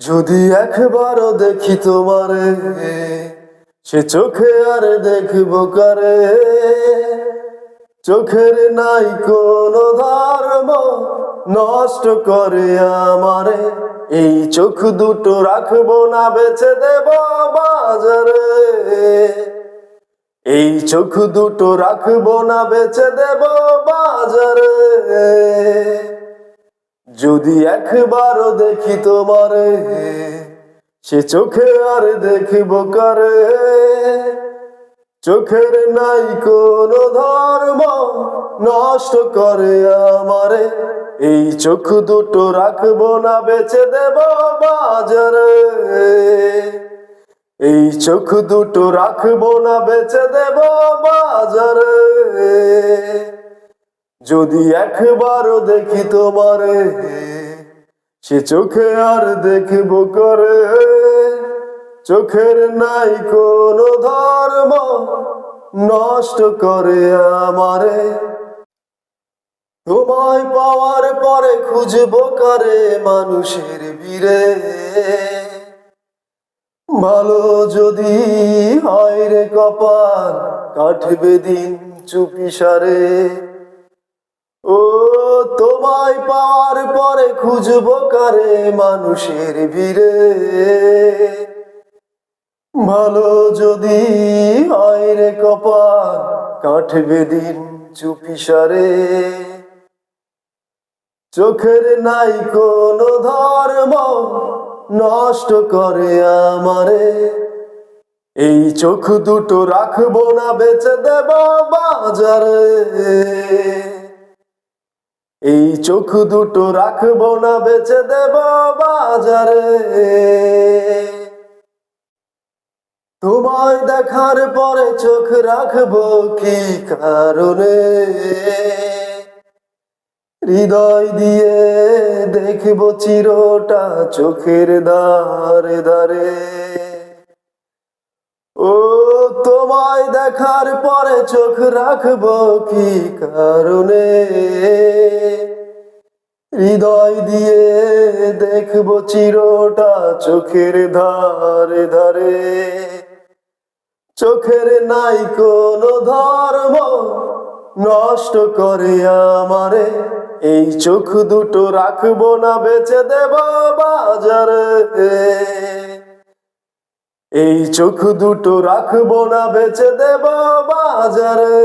যদি একবারও দেখি তোমারে, সে চোখে আর দেখব কারে? চোখের নাই কোন ধর্ম নষ্ট করে আমারে। এই চোখ দুটো রাখব না, বেছে দেব বাজারে। এই চোখ দুটো রাখব না, বেছে দেব বাজারে। যদি একবারও দেখি তোমারে, সে চোখে আর দেখিব কারে? চোখের নাই কোনো ধর্ম নষ্ট করে আমারে। এই চোখ দুটো রাখব না বেছে দেব বাজারে। এই চোখ দুটো রাখব না বেছে দেব বাজারে। যদি একবারও দেখি তোমারে, সে চোখে আর দেখব করে। চোখের নাই কোনো ধর্ম নষ্ট করে আমারে। তোমায় পাওয়ার পরে খুঁজবো করে মানুষের বীরে। ভালো যদি হয় রে কপাল, কাটবে দিন চুপি সারে। ও, তোমায় পাওয়ার পরে খুঁজবো কারে মানুষের ভিড়ে। ভালো যদি হয় রে কপাল, কাটবে দিন চুপি সারে। চোখের নাই কোনো ধর্ম নষ্ট করে আমারে। এই চোখ দুটো রাখব না, বেচে দেব বাজারে। এই চোখ দুটো রাখব না, বেচে দেব বাজারে। তোমায় দেখার পরে চোখ রাখব কি কারণে? হৃদয় দিয়ে দেখব চিরটা চোখের দারে দারে ও তোমায় দেখার পরে চোখ রাখব কি কারণে? হৃদয় দিয়ে দেখব চিরটা চোখের ধারে ধারে। চোখের নাই কোনো ধর্ম নষ্ট করে আমারে। এই চোখ দুটো রাখব না, বেচে দেব বাজারে। এই চোখ দুটো রাখব না বেচে দেব বাজারে।